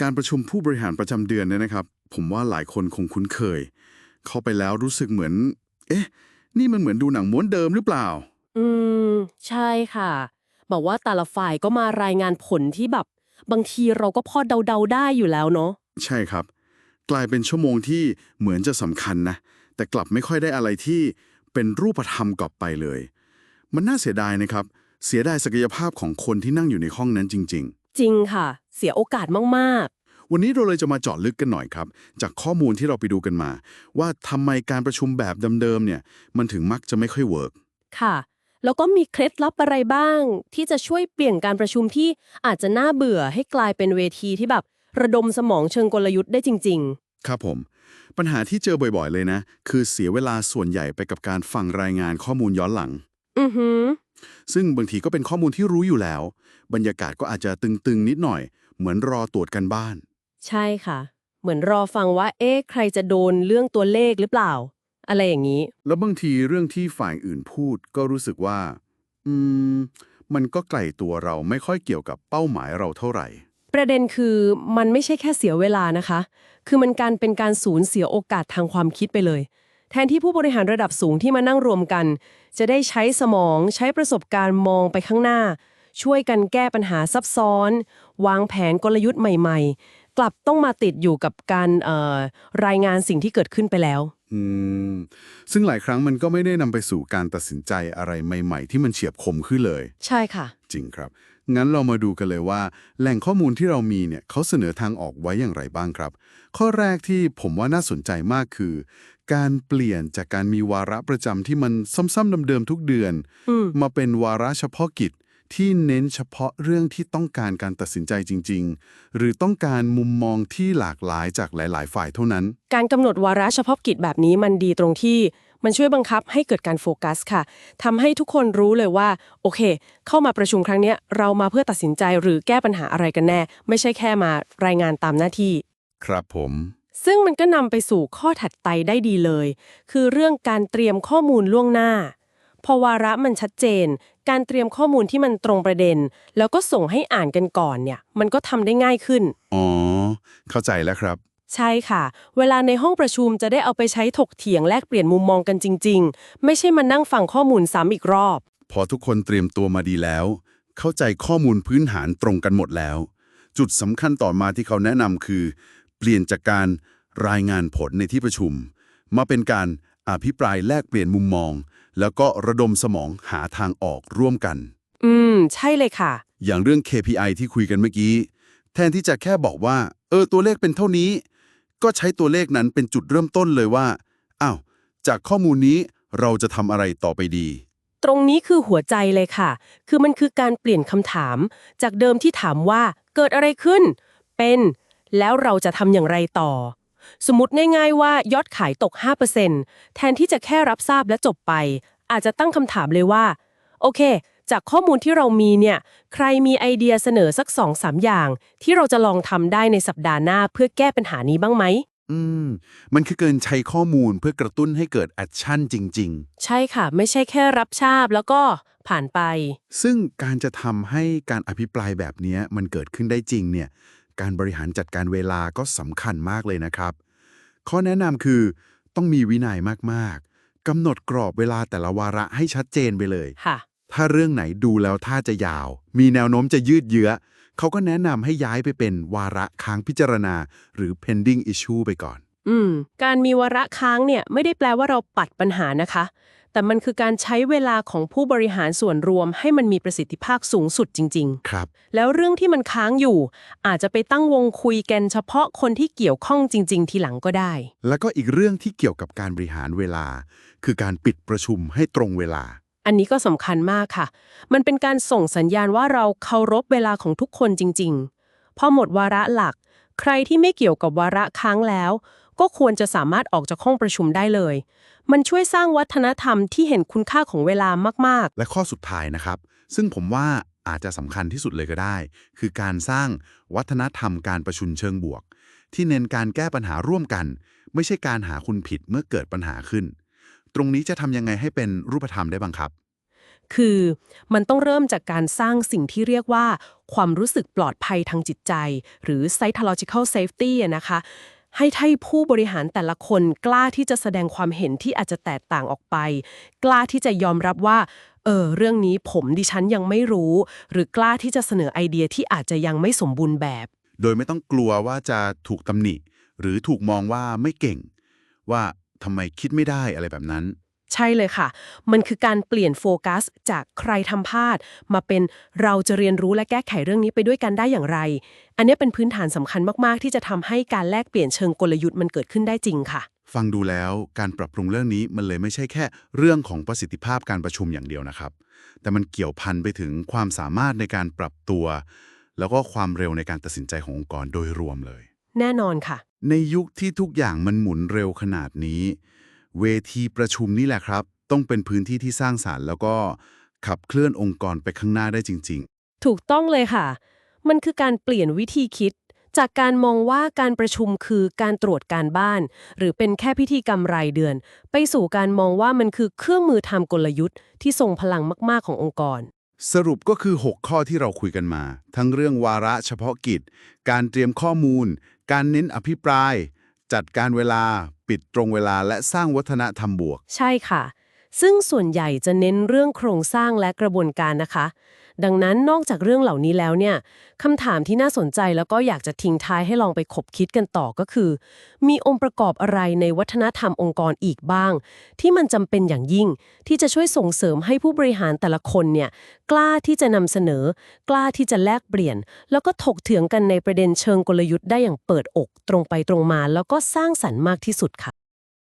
การประชุมผู้บริหารประจำเดือนเนี่ยนะครับ ผมว่าหลายคนคงคุ้นเคย เข้าไปแล้วรู้สึกเหมือน เอ๊ะ นี่มันเหมือนดูหนังม้วนเดิมหรือเปล่า อืม ใช่ค่ะบอกว่าแต่ละฝ่ายก็มารายงานผลที่แบบ บางทีเราก็พอเดาๆได้อยู่แล้วเนาะใช่ครับ กลายเป็นชั่วโมงที่เหมือนจะสำคัญนะ แต่กลับไม่ค่อยได้อะไรที่เป็นรูปธรรมกลับไปเลย มันน่าเสียดายนะครับ เสียดายศักยภาพของคนที่นั่งอยู่ในห้องนั้นจริง จริงค่ะ เสียโอกาสมากๆวันนี้เราเลยจะมาเจาะลึกกันหน่อยครับ จากข้อมูลที่เราไปดูกันมา ว่าทำไมการประชุมแบบเดิมๆเนี่ย มันถึงมักจะไม่ค่อยเวิร์กๆค่ะ แล้วก็มีเคล็ดลับอะไรบ้าง ที่จะช่วยเปลี่ยนการประชุมที่อาจจะน่าเบื่อให้กลายเป็นเวทีที่แบบ ระดมสมองเชิงกลยุทธ์ได้จริงครับผม ปัญหาที่เจอบ่อยๆเลยนะ คือเสียเวลาส่วนใหญ่ไปกับการฟังรายงานข้อมูลย้อนหลังๆอือหือ ซึ่งบางทีก็เป็นข้อมูลที่รู้อยู่แล้ว บรรยากาศก็อาจจะตึงๆ นิดหน่อย เหมือนรอตรวจกันบ้าน ใช่ค่ะ เหมือนรอฟังว่า เอ๊ะใครจะโดนเรื่องตัวเลขหรือเปล่า อะไรอย่างนี้ แล้วบางทีเรื่องที่ฝ่ายอื่นพูดก็รู้สึกว่า อืม มันก็ไกลตัวเราไม่ค่อยเกี่ยวกับเป้าหมายเราเท่าไหร่ ประเด็นคือมันไม่ใช่แค่เสียเวลานะคะ คือมันการเป็นการสูญเสียโอกาสทางความคิดไปเลย แทนที่ผู้บริหารระดับสูงที่มานั่งรวมกัน จะได้ใช้สมองใช้ประสบการณ์มองไปข้างหน้า ช่วยกันแก้ปัญหาซับซ้อน วางแผนกลยุทธ์ใหม่ๆ กลับต้องมาติดอยู่กับการเอ่อรายงานสิ่งที่เกิดขึ้นไปแล้วอืมซึ่งหลายครั้งมันก็ไม่ได้นำไปสู่การตัดสินใจอะไรใหม่ ๆ ที่มันเฉียบคมขึ้นเลย ใช่ค่ะ จริงครับ งั้นเรามาดูกันเลยว่า แหล่งข้อมูลที่เรามีเนี่ยเขาเสนอทางออกไว้อย่างไรบ้างครับ ข้อแรกที่ผมว่าน่าสนใจมากคือ การเปลี่ยนจากการมีวาระประจำที่มันซ้ำๆเดิมๆทุกเดือนอืมมาเป็นวาระเฉพาะกิจที่เน้นเฉพาะเรื่องที่ต้องการการตัดสินใจจริง ๆ หรือต้องการมุมมองที่หลากหลายจากหลาย ๆ ฝ่ายเท่านั้น การกำหนดวาระเฉพาะกิจแบบนี้มันดีตรงที่ มันช่วยบังคับให้เกิดการโฟกัสค่ะทำให้ทุกคนรู้เลยว่า โอเค เข้ามาประชุมครั้งเนี้ยเรามาเพื่อตัดสินใจหรือแก้ปัญหาอะไรกันแน่ ไม่ใช่แค่มารายงานตามหน้าที่ ครับผมซึ่งมันก็นำไปสู่ข้อถัดไปได้ดีเลย คือเรื่องการเตรียมข้อมูลล่วงหน้า พอวาระมันชัดเจน การเตรียมข้อมูลที่มันตรงประเด็น แล้วก็ส่งให้อ่านกันก่อนเนี่ย มันก็ทำได้ง่ายขึ้น อ๋อ เข้าใจแล้วครับ ใช่ค่ะ เวลาในห้องประชุมจะได้เอาไปใช้ถกเถียงแลกเปลี่ยนมุมมองกันจริง ๆ ไม่ใช่มานั่งฟังข้อมูลซ้ำอีกรอบ พอทุกคนเตรียมตัวมาดีแล้ว เข้าใจข้อมูลพื้นฐานตรงกันหมดแล้ว จุดสำคัญต่อมาที่เขาแนะนำคือ เปลี่ยนจากการรายงานผลในที่ประชุม มาเป็นการอภิปรายแลกเปลี่ยนมุมมอง แล้วก็ระดมสมองหาทางออกร่วมกัน อืม ใช่เลยค่ะ อย่างเรื่อง KPI ที่คุยกันเมื่อกี้ แทนที่จะแค่บอกว่า เออ ตัวเลขเป็นเท่านี้ ก็ใช้ตัวเลขนั้นเป็นจุดเริ่มต้นเลยว่าอ้าวจากข้อมูลนี้เราจะทำอะไรต่อไปดี ตรงนี้คือหัวใจเลยค่ะ คือมันคือการเปลี่ยนคำถาม จากเดิมที่ถามว่าเกิดอะไรขึ้น เป็น แล้วเราจะทำอย่างไรต่อ สมมติง่ายๆว่ายอดขายตก 5%แทนที่จะแค่รับทราบและจบไป อาจจะตั้งคำถามเลยว่า โอเค จากข้อมูลที่เรามีเนี่ย ใครมีไอเดียเสนอสัก2-3อย่าง ที่เราจะลองทำได้ในสัปดาห์หน้าเพื่อแก้ปัญหานี้บ้างไหม อืม มันคือเกินใช้ข้อมูลเพื่อกระตุ้นให้เกิดแอคชั่นจริง ใช่ค่ะ ไม่ใช่แค่รับทราบแล้วก็ผ่านไป ๆ ซึ่งการจะทำให้การอภิปรายแบบเนี้ยมันเกิดขึ้นได้จริงเนี่ย การบริหารจัดการเวลาก็สำคัญมากเลยนะครับ ข้อแนะนำคือต้องมีวินัยมากๆกำหนดกรอบเวลาแต่ละวาระให้ชัดเจนไปเลย ค่ะ ถ้าเรื่องไหนดูแล้วท่าจะยาว มีแนวโน้มจะยืดเยื้อ เขาก็แนะนำให้ย้ายไปเป็นวาระค้างพิจารณา หรือ pending issue ไปก่อน อืม การมีวาระค้างเนี่ยไม่ได้แปลว่าเราปัดปัญหานะคะ แต่มันคือการใช้เวลาของผู้บริหารส่วนรวม ให้มันมีประสิทธิภาพสูงสุดจริงครับๆแล้วเรื่องที่มันค้างอยู่ อาจจะไปตั้งวงคุยกันเฉพาะคนที่เกี่ยวข้องจริง ๆ ทีหลังก็ได้ แล้วก็อีกเรื่องที่เกี่ยวกับการบริหารเวลา คือการปิดประชุมให้ตรงเวลา อันนี้ก็สำคัญมากค่ะ มันเป็นการส่งสัญญาณว่าเราเคารพเวลาของทุกคนจริง ๆ พอหมดวาระหลัก ใครที่ไม่เกี่ยวกับวาระค้างแล้ว ก็ควรจะสามารถออกจากห้องประชุมได้เลย มันช่วยสร้างวัฒนธรรมที่เห็นคุณค่าของเวลามากๆ และข้อสุดท้ายนะครับ ซึ่งผมว่าอาจจะสำคัญที่สุดเลยก็ได้ คือการสร้างวัฒนธรรมการประชุมเชิงบวก ที่เน้นการแก้ปัญหาร่วมกัน ไม่ใช่การหาคุณผิดเมื่อเกิดปัญหาขึ้น ตรงนี้จะทำยังไงให้เป็นรูปธรรมได้บ้างครับ คือมันต้องเริ่มจากการสร้างสิ่งที่เรียกว่า ความรู้สึกปลอดภัยทางจิตใจ หรือ psychological safety อะนะคะให้ให้ผู้บริหารแต่ละคนกล้าที่จะแสดงความเห็นที่อาจจะแตกต่างออกไป กล้าที่จะยอมรับว่าเออเรื่องนี้ผมดิฉันยังไม่รู้ หรือกล้าที่จะเสนอไอเดียที่อาจจะยังไม่สมบูรณ์แบบ โดยไม่ต้องกลัวว่าจะถูกตำหนิ หรือถูกมองว่าไม่เก่ง ว่า ทำไมคิดไม่ได้อะไรแบบนั้น ใช่เลยค่ะ มันคือการเปลี่ยนโฟกัส จากใครทำพลาด มาเป็นเราจะเรียนรู้และแก้ไขเรื่องนี้ไปด้วยกันได้อย่างไร อันนี้เป็นพื้นฐานสำคัญมาก ๆ ที่จะทำให้การแลกเปลี่ยนเชิงกลยุทธ์มันเกิดขึ้นได้จริงค่ะ ฟังดูแล้วการปรับปรุงเรื่องนี้มันเลยไม่ใช่แค่ เรื่องของประสิทธิภาพการประชุมอย่างเดียวนะครับ แต่มันเกี่ยวพันไปถึงความสามารถในการปรับตัว แล้วก็ความเร็วในการตัดสินใจขององค์กรโดยรวมเลย แน่นอนค่ะ ในยุคที่ทุกอย่างมันหมุนเร็วขนาดนี้ เวทีประชุมนี่แหละครับ ต้องเป็นพื้นที่ที่สร้างสารรค์แล้วก็ขับเคลื่อนองค์กรไปข้างหน้าได้จริงถูกต้องเลยค่ะ มันคือการเปลี่ยนวิธีคิด จากการมองว่าการประชุมคือการตรวจการบ้าน หรือเป็นแค่พิธีกรรมรายเดือน ไปสู่การมองว่ามันคือเครื่องมือทำกลยุทธ์ที่ทรงพลังมาก ๆ ขององค์กรๆสรุปก็คือ 6 ข้อที่เราคุยกันมา ทั้งเรื่องวาระเฉพาะกิจ การเตรียมข้อมูลการเน้นอภิปราย จัดการเวลา ปิดตรงเวลาและสร้างวัฒนธรรมบวก ใช่ค่ะ ซึ่งส่วนใหญ่จะเน้นเรื่องโครงสร้างและกระบวนการนะคะ ดังนั้นนอกจากเรื่องเหล่านี้แล้วเนี่ยคำถามที่น่าสนใจแล้วก็อยากจะทิ้งท้ายให้ลองไปคบคิดกันต่อก็คือ มีองค์ประกอบอะไรในวัฒนธรรมองค์กรอีกบ้าง ที่มันจำเป็นอย่างยิ่ง ที่จะช่วยส่งเสริมให้ผู้บริหารแต่ละคนเนี่ยกล้าที่จะนำเสนอ กล้าที่จะแลกเปลี่ยน แล้วก็ถกเถียงกันในประเด็นเชิงกลยุทธ์ได้อย่างเปิดอก ตรงไปตรงมา แล้วก็สร้างสรรค์มากที่สุดค่ะ